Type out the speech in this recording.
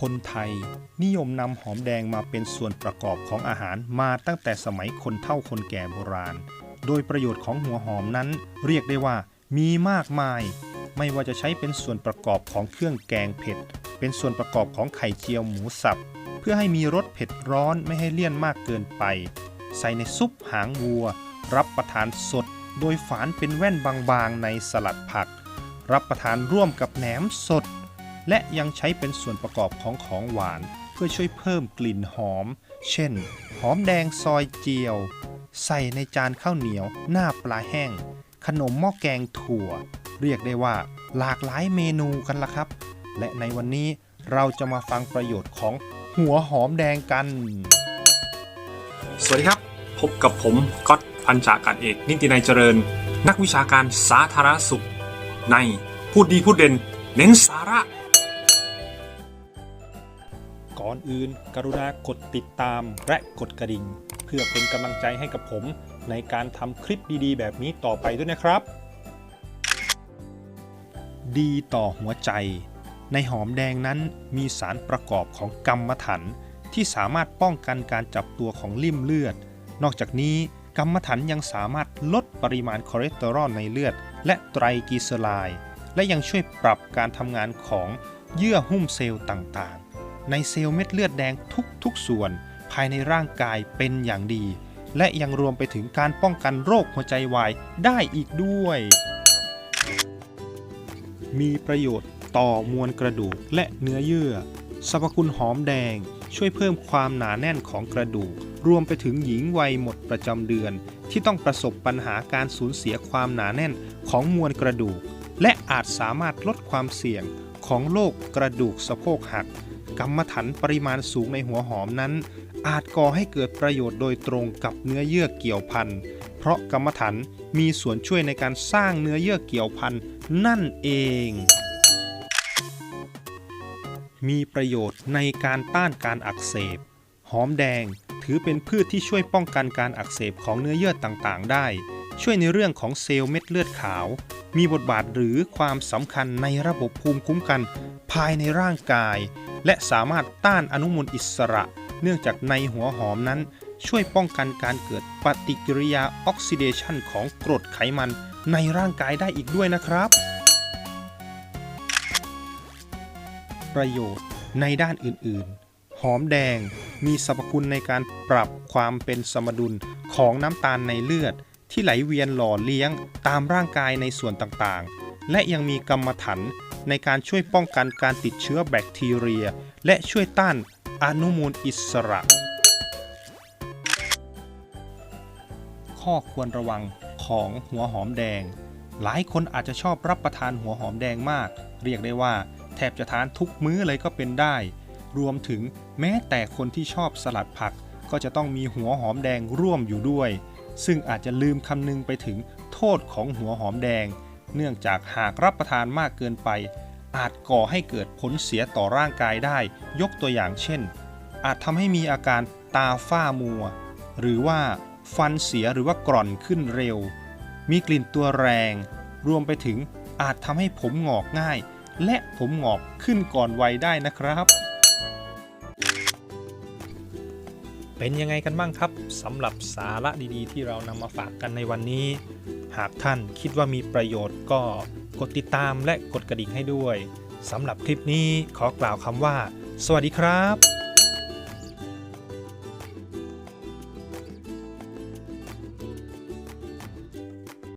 คนไทย นิยมนำหอมแดงมาเป็นส่วนประกอบของอาหารมาตั้งแต่สมัยคนเฒ่าคนแก่โบราณ โดยประโยชน์ของหัวหอมนั้น เรียกได้ว่ามีมากมาย ไม่ว่าจะใช้เป็นส่วนประกอบของเครื่องแกงเผ็ด เป็นส่วนประกอบของไข่เจียวหมูสับ เพื่อให้มีรสเผ็ดร้อนไม่ให้เลี่ยนมากเกินไป ใส่ในซุปหางวัว รับประทานสด โดยฝานเป็นแว่นบางๆในสลัดผัก รับประทานร่วมกับแหนมสด และยังใช้เป็นส่วนประกอบของของหวาน เพื่อช่วยเพิ่มกลิ่นหอม เช่น หอมแดงซอยเจียว ใส่ในจานข้าวเหนียว หน้าปลาแห้ง ขนมหม้อแกงถั่ว เรียกได้ว่า หลากหลายเมนูกันละครับ และในวันนี้เราจะมาฟังประโยชน์ของหัวหอมแดงกัน สวัสดีครับ พบกับผมก๊อตพันจาการเอกนิตินัยเจริญ นักวิชาการสาธารณสุข ในพูดดีพูดเด่น เน้นสาระ อนอื่น กรุณากดติดตามและกดกระดิ่ง เพื่อเป็นกำลังใจให้กับผม ในการทำคลิปดีๆ แบบนี้ต่อไปด้วยนะครับ ดีต่อหัวใจ ในหอมแดงนั้นมีสารประกอบของกรรมถัน ที่สามารถป้องกันการจับตัวของลิ่มเลือด นอกจากนี้กรรมถันยังสามารถลดปริมาณคอเลสเตอรอลในเลือด และไตรกลีเซอไรด์และยังช่วยปรับการทำงานของเยื่อหุ้มเซลล์ต่างๆ ในเซลล์เม็ดเลือดแดงทุกๆส่วน ภายในร่างกายเป็นอย่างดี และยังรวมไปถึงการป้องกันโรคหัวใจวายได้อีกด้วย มีประโยชน์ต่อมวลกระดูกและเนื้อเยื่อสรรพคุณหอมแดงช่วยเพิ่มความหนาแน่นของกระดูก รวมไปถึงหญิงวัยหมดประจำเดือน ที่ต้องประสบปัญหาการสูญเสียความหนาแน่นของมวลกระดูก และอาจสามารถลดความเสี่ยงของโรคกระดูกสะโพกหัก กรรมถันปริมาณสูงในหัวหอมนั้น อาจก่อให้เกิดประโยชน์โดยตรงกับเนื้อเยื่อเกี่ยวพันเพราะกรรมถันมีส่วนช่วยในการสร้างเนื้อเยื่อเกี่ยวพันนั่นเอง มีประโยชน์ในการต้านการอักเสบ หอมแดงถือเป็นพืชที่ช่วยป้องกันการอักเสบของเนื้อเยื่อต่างๆ ได้ ช่วยในเรื่องของเซลล์เม็ดเลือดขาว มีบทบาทหรือความสำคัญในระบบภูมิคุ้มกัน ภายในร่างกาย และสามารถต้านอนุมูลอิสระ เนื่องจากในหัวหอมนั้น ช่วยป้องกันการเกิดปฏิกิริยาออกซิเดชันของกรดไขมันในร่างกายได้อีกด้วยนะครับ ประโยชน์ในด้านอื่น ๆหอมแดงมีสรรพคุณในการปรับความเป็นสมดุลของน้ำตาลในเลือด ที่ไหลเวียนหล่อเลี้ยงตามร่างกายในส่วนต่างๆ และยังมีกรรมถันในการช่วยป้องกันการติดเชื้อแบคทีเรีย และช่วยต้านอนุมูลอิสระ ข้อควรระวังของหัวหอมแดง หลายคนอาจจะชอบรับประทานหัวหอมแดงมาก เรียกได้ว่า แทบจะทานทุกมื้อเลยก็เป็นได้ รวมถึงแม้แต่คนที่ชอบสลัดผักก็จะต้องมีหัวหอมแดงร่วมอยู่ด้วย ซึ่งอาจจะลืมคำนึงไปถึงโทษของหัวหอมแดง เนื่องจากหากรับประทานมากเกินไป อาจก่อให้เกิดผลเสียต่อร่างกายได้ ยกตัวอย่างเช่น อาจทำให้มีอาการตาฝ้ามัว หรือว่าฟันเสียหรือว่ากร่อนขึ้นเร็ว มีกลิ่นตัวแรง รวมไปถึงอาจทำให้ผมหงอกง่าย และผมหงอกขึ้นก่อนวัยได้นะครับ เป็นยังไงกันบ้างครับสำหรับสาระดีๆ ที่เรานำมาฝากกันในวันนี้ หากท่านคิดว่ามีประโยชน์ก็กดติดตามและกดกระดิ่งให้ด้วยสำหรับคลิปนี้ขอกล่าวคำว่า สวัสดีครับ